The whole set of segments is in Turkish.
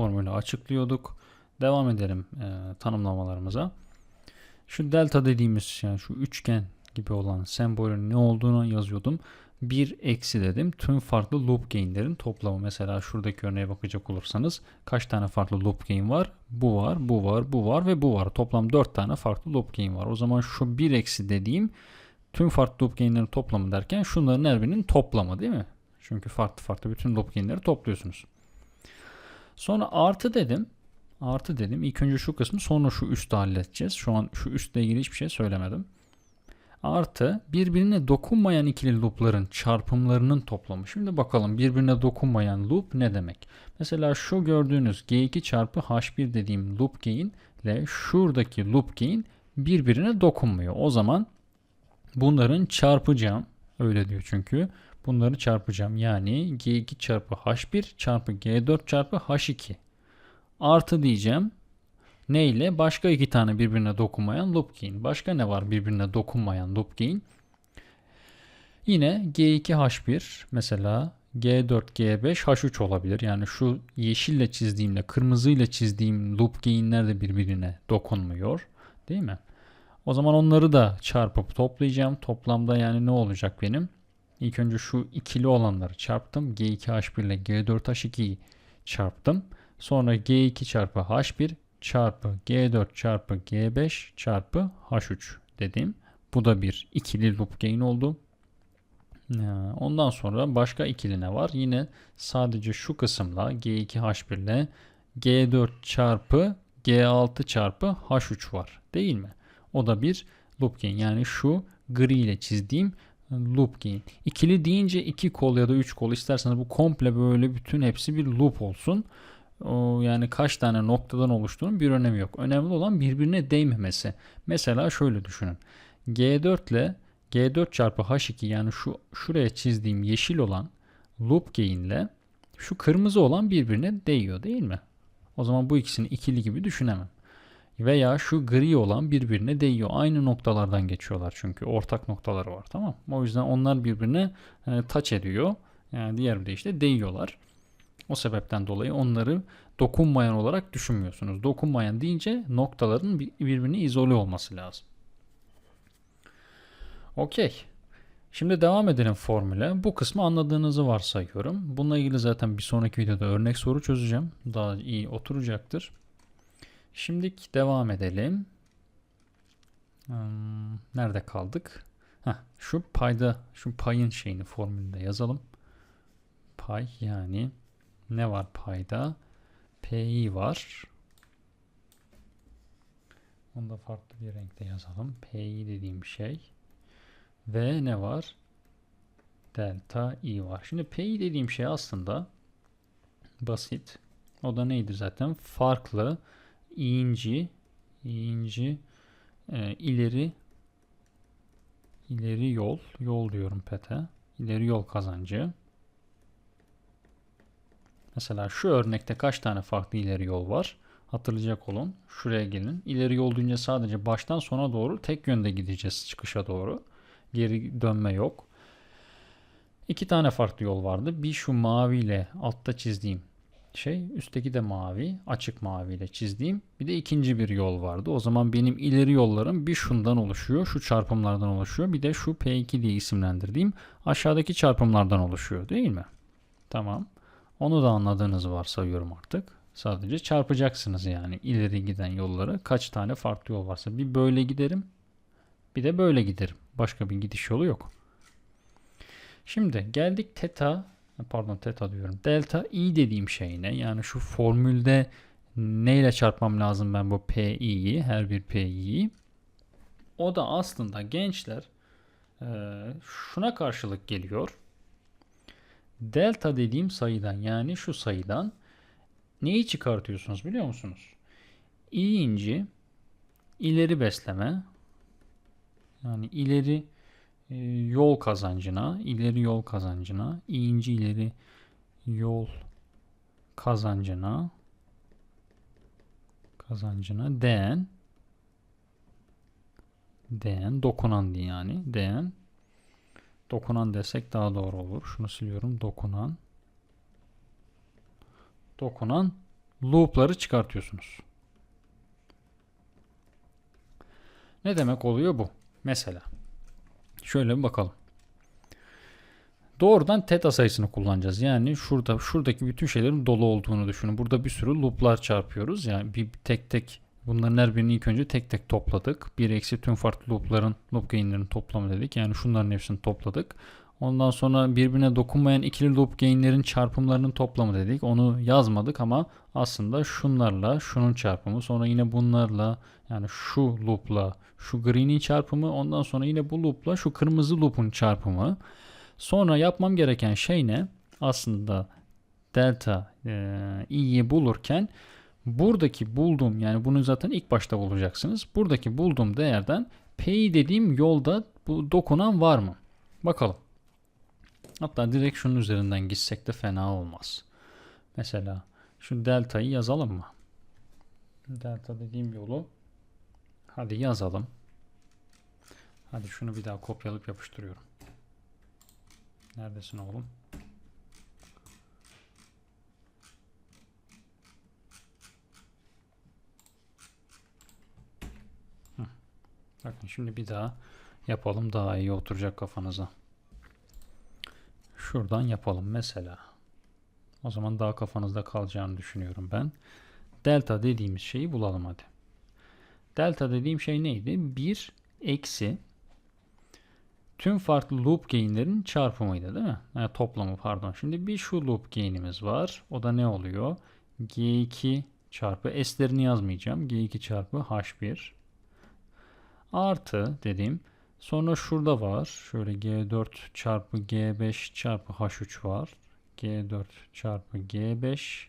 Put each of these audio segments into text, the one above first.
formülü açıklıyorduk. Devam edelim e, tanımlamalarımıza. Şu delta dediğimiz yani şu üçgen gibi olan sembolün ne olduğunu yazıyordum. 1 eksi dedim. Tüm farklı loop gain'lerin toplamı. Mesela şuradaki örneğe bakacak olursanız kaç tane farklı loop gain var? Bu var, bu var, bu var ve bu var. Toplam 4 tane farklı loop gain var. O zaman şu 1 eksi dediğim tüm farklı loop gain'lerin toplamı derken şunların her birinin toplamı değil mi? Çünkü farklı farklı bütün loop gain'leri topluyorsunuz. Sonra artı dedim. Artı dedim. İlk önce şu kısmı sonra şu üstü halledeceğiz. Şu an şu üstle ilgili hiçbir şey söylemedim. Artı birbirine dokunmayan ikili loopların çarpımlarının toplamı. Şimdi bakalım birbirine dokunmayan loop ne demek? Mesela şu gördüğünüz G2 çarpı H1 dediğim loop gain ile şuradaki loop gain birbirine dokunmuyor. O zaman bunların çarpacağım. Öyle diyor çünkü. Bunları çarpacağım. Yani G2 çarpı H1 çarpı G4 çarpı H2 artı diyeceğim. Ne ile? Başka iki tane birbirine dokunmayan loop gain. Başka ne var birbirine dokunmayan loop gain? Yine G2H1 mesela G4, G5, H3 olabilir. Yani şu yeşille çizdiğimle kırmızıyla çizdiğim loop gain'ler de birbirine dokunmuyor. Değil mi? O zaman onları da çarpıp toplayacağım. Toplamda yani ne olacak benim? İlk önce şu ikili olanları çarptım. G2H1 ile G4H2'yi çarptım. Sonra G2 çarpı H1 çarpı G4 çarpı G5 çarpı H3 dedim. Bu da bir ikili loop gain oldu. Ondan sonra başka ikili ne var? Yine sadece şu kısımda G2H1 ile G4 çarpı G6 çarpı H3 var. Değil mi? O da bir loop gain. Yani şu gri ile çizdiğim loop gain. İkili deyince iki kol ya da üç kol isterseniz bu komple böyle bütün hepsi bir loop olsun. O yani kaç tane noktadan oluştuğunun bir önemi yok. Önemli olan birbirine değmemesi. Mesela şöyle düşünün. G4 ile G4 çarpı H2 yani şu şuraya çizdiğim yeşil olan loop gain ile şu kırmızı olan birbirine değiyor değil mi? O zaman bu ikisini ikili gibi düşünemem. Veya şu gri olan birbirine değiyor. Aynı noktalardan geçiyorlar çünkü ortak noktaları var tamam O yüzden onlar birbirine e, touch ediyor. Yani diğer bir deyişle değiyorlar. O sebepten dolayı onları dokunmayan olarak düşünmüyorsunuz. Dokunmayan deyince noktaların birbirine izole olması lazım. Okey. Şimdi devam edelim formüle. Bu kısmı anladığınızı varsayıyorum. Bununla ilgili zaten bir sonraki videoda örnek soru çözeceğim. Daha iyi oturacaktır. Şimdi devam edelim. Hmm, nerede kaldık? Heh, şu payda, şu payın şeyini formülünde yazalım. Pay yani ne var payda? Pi var. Onu da farklı bir renkte yazalım. Pi dediğim şey. Ve ne var? Delta i var. Şimdi pi dediğim şey aslında basit. O da neydi zaten? Farklı inci inci e, ileri ileri yol yol diyorum pete. İleri yol kazancı Mesela şu örnekte kaç tane farklı ileri yol var? Hatırlayacak olun. Şuraya gelin. İleri yol deyince sadece baştan sona doğru tek yönde gideceğiz çıkışa doğru. Geri dönme yok. İki tane farklı yol vardı. Bir şu maviyle altta çizdiğim şey. Üstteki de mavi. Açık maviyle çizdiğim. Bir de ikinci bir yol vardı. O zaman benim ileri yollarım bir şundan oluşuyor. Şu çarpımlardan oluşuyor. Bir de şu P2 diye isimlendirdiğim aşağıdaki çarpımlardan oluşuyor değil mi? Tamam. Onu da anladığınızı varsayıyorum artık. Sadece çarpacaksınız yani ileri giden yollara kaç tane farklı yol varsa. Bir böyle giderim bir de böyle giderim. Başka bir gidiş yolu yok. Şimdi geldik teta pardon teta diyorum. Delta i dediğim şey ne? Yani şu formülde neyle çarpmam lazım ben bu pi'yi her bir pi'yi. O da aslında gençler şuna karşılık geliyor delta dediğim sayıdan yani şu sayıdan neyi çıkartıyorsunuz biliyor musunuz? İ inci ileri besleme yani ileri e, yol kazancına, ileri yol kazancına, i inci ileri yol kazancına kazancına değen değen dokunan diye yani değen Dokunan desek daha doğru olur. Şunu siliyorum. Dokunan. Dokunan loop'ları çıkartıyorsunuz. Ne demek oluyor bu? Mesela şöyle bir bakalım. Doğrudan teta sayısını kullanacağız. Yani şurada şuradaki bütün şeylerin dolu olduğunu düşünün. Burada bir sürü loop'lar çarpıyoruz. Yani bir tek tek bunların her birini ilk önce tek tek topladık. 1 eksi tüm farklı loop'ların loop gain'lerin toplamı dedik. Yani şunların hepsini topladık. Ondan sonra birbirine dokunmayan ikili loop gain'lerin çarpımlarının toplamı dedik. Onu yazmadık ama aslında şunlarla şunun çarpımı sonra yine bunlarla yani şu loop'la şu green'in çarpımı ondan sonra yine bu loop'la şu kırmızı loop'un çarpımı. Sonra yapmam gereken şey ne? Aslında delta e, bulurken buradaki bulduğum yani bunu zaten ilk başta bulacaksınız. Buradaki bulduğum değerden p'yi dediğim yolda bu dokunan var mı? Bakalım. Hatta direkt şunun üzerinden gitsek de fena olmaz. Mesela şu delta'yı yazalım mı? Delta dediğim yolu hadi yazalım. Hadi şunu bir daha kopyalayıp yapıştırıyorum. Neredesin oğlum? Bakın şimdi bir daha yapalım daha iyi oturacak kafanıza. Şuradan yapalım mesela. O zaman daha kafanızda kalacağını düşünüyorum ben. Delta dediğimiz şeyi bulalım hadi. Delta dediğim şey neydi? 1 eksi tüm farklı loop gain'lerin çarpımıydı değil mi? Yani toplamı pardon. Şimdi bir şu loop gain'imiz var. O da ne oluyor? G2 çarpı s'lerini yazmayacağım. G2 çarpı H1 artı dediğim sonra şurada var. Şöyle G4 çarpı G5 çarpı H3 var. G4 çarpı G5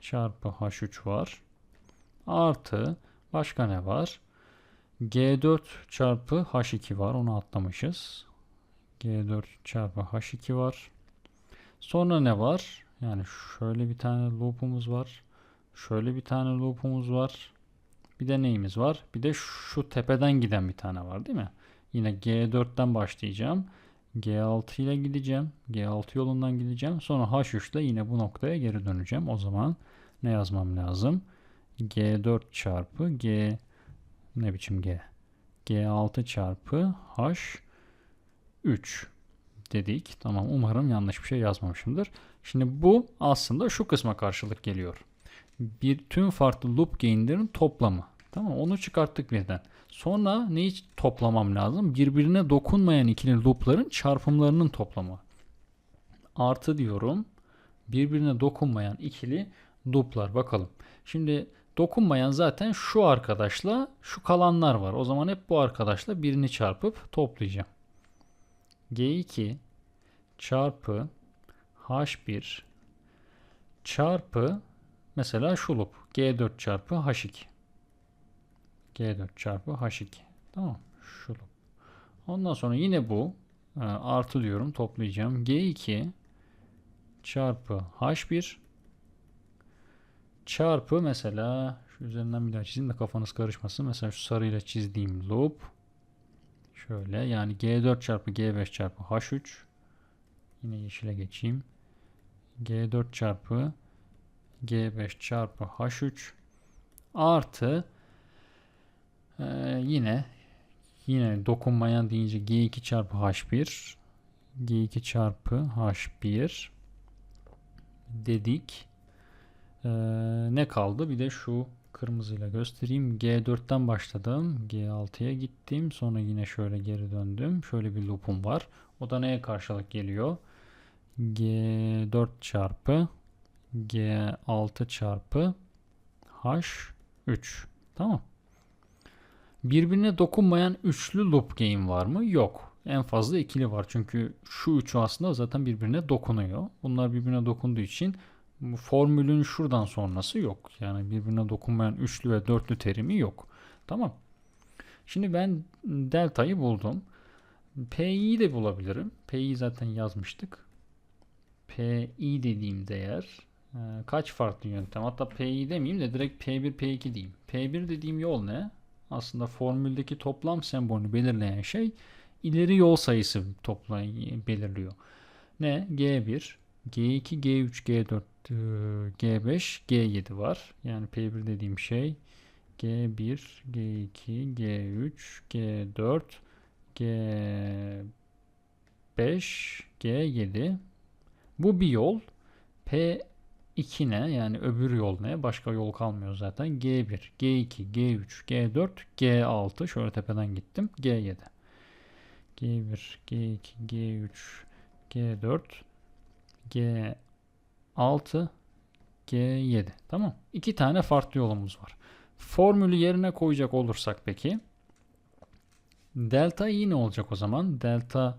çarpı H3 var. Artı başka ne var? G4 çarpı H2 var. Onu atlamışız. G4 çarpı H2 var. Sonra ne var? Yani şöyle bir tane loop'umuz var. Şöyle bir tane loop'umuz var. Bir de neyimiz var? Bir de şu tepeden giden bir tane var değil mi? Yine G4'ten başlayacağım. G6 ile gideceğim. G6 yolundan gideceğim. Sonra H3 ile yine bu noktaya geri döneceğim. O zaman ne yazmam lazım? G4 çarpı G ne biçim G? G6 çarpı H3 dedik. Tamam umarım yanlış bir şey yazmamışımdır. Şimdi bu aslında şu kısma karşılık geliyor. Bir tüm farklı loop gain'lerin toplamı. Tamam onu çıkarttık birden. Sonra neyi toplamam lazım? Birbirine dokunmayan ikili loop'ların çarpımlarının toplamı. Artı diyorum. Birbirine dokunmayan ikili loop'lar bakalım. Şimdi dokunmayan zaten şu arkadaşla şu kalanlar var. O zaman hep bu arkadaşla birini çarpıp toplayacağım. G2 çarpı H1 çarpı mesela şu loop G4 çarpı H2 G4 çarpı H2 tamam şu loop. Ondan sonra yine bu e, artı diyorum toplayacağım. G2 çarpı H1 çarpı mesela şu üzerinden bir daha çizeyim de kafanız karışmasın. Mesela şu sarıyla çizdiğim loop şöyle yani G4 çarpı G5 çarpı H3 yine yeşile geçeyim. G4 çarpı G5 çarpı H3 artı ee, yine yine dokunmayan deyince G2 çarpı H1 G2 çarpı H1 dedik. Ee, ne kaldı? Bir de şu kırmızıyla göstereyim. G4'ten başladım. G6'ya gittim. Sonra yine şöyle geri döndüm. Şöyle bir loop'um var. O da neye karşılık geliyor? G4 çarpı G6 çarpı H3. Tamam. Birbirine dokunmayan üçlü loop gain var mı? Yok. En fazla ikili var. Çünkü şu üçü aslında zaten birbirine dokunuyor. Bunlar birbirine dokunduğu için formülün şuradan sonrası yok. Yani birbirine dokunmayan üçlü ve dörtlü terimi yok. Tamam. Şimdi ben delta'yı buldum. Pi'yi de bulabilirim. Pi'yi zaten yazmıştık. Pi dediğim değer e, kaç farklı yöntem? Hatta Pi demeyeyim de direkt P1, P2 diyeyim. P1 dediğim yol ne? Aslında formüldeki toplam sembolünü belirleyen şey ileri yol sayısı toplayı belirliyor. Ne? G1, G2, G3, G4 e, G5, G7 var. Yani P1 dediğim şey G1, G2, G3, G4, G5, G7. Bu bir yol. P2 ne? Yani öbür yol ne? Başka yol kalmıyor zaten. G1, G2, G3, G4, G6. Şöyle tepeden gittim. G7. G1, G2, G3, G4, G6, G7. Tamam. İki tane farklı yolumuz var. Formülü yerine koyacak olursak peki delta i ne olacak o zaman? Delta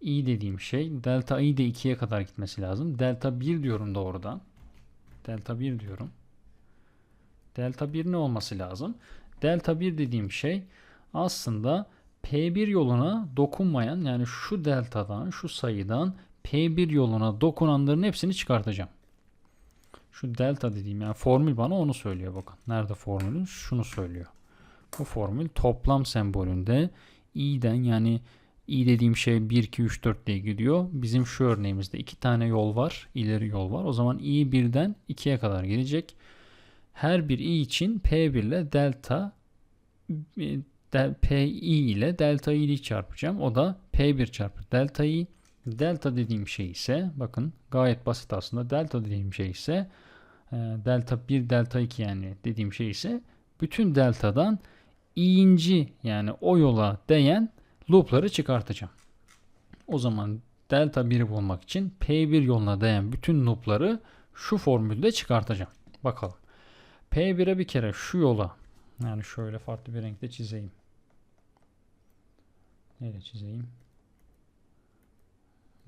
i dediğim şey delta i de 2'ye kadar gitmesi lazım. Delta 1 diyorum doğrudan. Delta 1 diyorum. Delta 1 ne olması lazım? Delta 1 dediğim şey aslında P1 yoluna dokunmayan yani şu deltadan şu sayıdan P1 yoluna dokunanların hepsini çıkartacağım. Şu delta dediğim yani formül bana onu söylüyor bakın. Nerede formülün? Şunu söylüyor. Bu formül toplam sembolünde i'den yani i dediğim şey 1 2 3 4 diye gidiyor. Bizim şu örneğimizde iki tane yol var. ileri yol var. O zaman i 1'den 2'ye kadar gelecek. Her bir i için p1 ile delta e, del, pi ile delta i'yi çarpacağım. O da p1 çarpı delta i. Delta dediğim şey ise bakın gayet basit aslında. Delta dediğim şey ise e, delta 1 delta 2 yani dediğim şey ise bütün deltadan i'inci yani o yola değen loop'ları çıkartacağım. O zaman delta 1'i bulmak için P1 yoluna değen bütün loop'ları şu formülde çıkartacağım. Bakalım. P1'e bir kere şu yola yani şöyle farklı bir renkte çizeyim. Neyle çizeyim?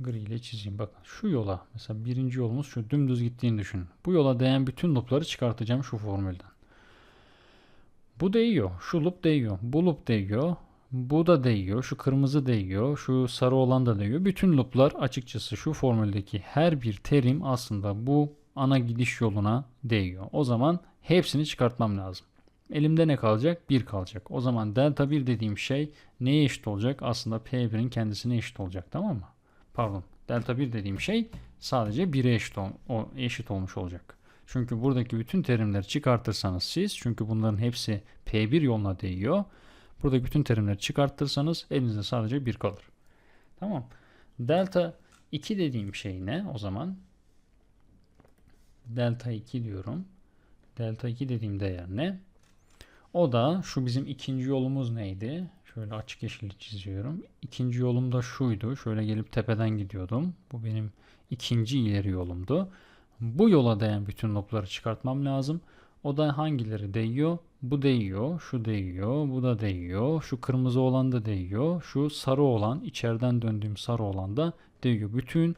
Gri ile çizeyim. Bakın şu yola mesela birinci yolumuz şu dümdüz gittiğini düşünün. Bu yola değen bütün loop'ları çıkartacağım şu formülden. Bu değiyor. Şu loop değiyor. Bu loop değiyor. Bu da değiyor. Şu kırmızı değiyor. Şu sarı olan da değiyor. Bütün loop'lar açıkçası şu formüldeki her bir terim aslında bu ana gidiş yoluna değiyor. O zaman hepsini çıkartmam lazım. Elimde ne kalacak? 1 kalacak. O zaman delta 1 dediğim şey neye eşit olacak? Aslında P1'in kendisine eşit olacak. Tamam mı? Pardon. Delta 1 dediğim şey sadece 1'e eşit, ol, o, eşit olmuş olacak. Çünkü buradaki bütün terimleri çıkartırsanız siz çünkü bunların hepsi P1 yoluna değiyor. Buradaki bütün terimleri çıkartırsanız elinizde sadece 1 kalır. Tamam. Delta 2 dediğim şey ne o zaman? Delta 2 diyorum. Delta 2 dediğim değer ne? O da şu bizim ikinci yolumuz neydi? Şöyle açık yeşil çiziyorum. İkinci yolum da şuydu. Şöyle gelip tepeden gidiyordum. Bu benim ikinci ileri yolumdu. Bu yola değen bütün noktaları çıkartmam lazım. O da hangileri değiyor? Bu değiyor, şu değiyor, bu da değiyor, şu kırmızı olan da değiyor, şu sarı olan, içeriden döndüğüm sarı olan da değiyor. Bütün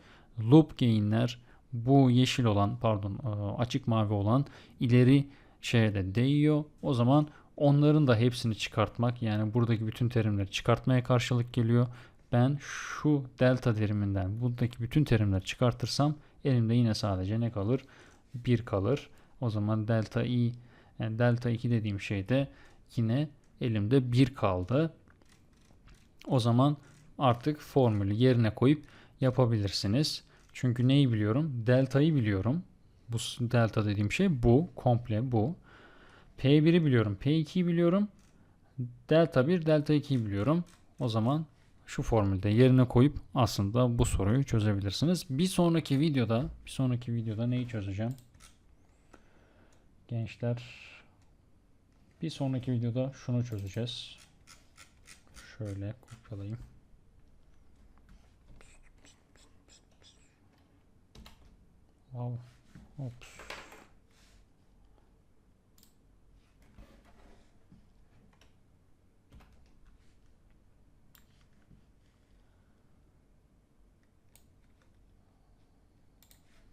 loop gain'ler bu yeşil olan, pardon açık mavi olan ileri şeye de değiyor. O zaman onların da hepsini çıkartmak yani buradaki bütün terimleri çıkartmaya karşılık geliyor. Ben şu delta teriminden buradaki bütün terimleri çıkartırsam elimde yine sadece ne kalır? 1 kalır. O zaman delta i yani delta 2 dediğim şeyde yine elimde 1 kaldı. O zaman artık formülü yerine koyup yapabilirsiniz. Çünkü neyi biliyorum? Delta'yı biliyorum. Bu delta dediğim şey bu. Komple bu. P1'i biliyorum. P2'yi biliyorum. Delta 1, delta 2'yi biliyorum. O zaman şu formülde yerine koyup aslında bu soruyu çözebilirsiniz. Bir sonraki videoda, bir sonraki videoda neyi çözeceğim? Gençler bir sonraki videoda şunu çözeceğiz. Şöyle kopyalayayım. Wow. Ops.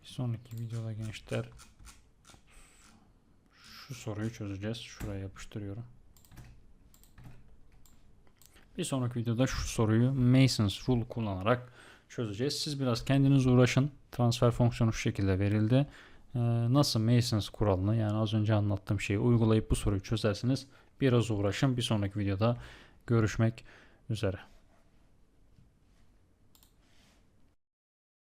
Bir sonraki videoda gençler şu soruyu çözeceğiz. Şuraya yapıştırıyorum. Bir sonraki videoda şu soruyu Mason's Rule kullanarak çözeceğiz. Siz biraz kendiniz uğraşın. Transfer fonksiyonu şu şekilde verildi. Ee, nasıl Mason's kuralını yani az önce anlattığım şeyi uygulayıp bu soruyu çözersiniz. Biraz uğraşın. Bir sonraki videoda görüşmek üzere.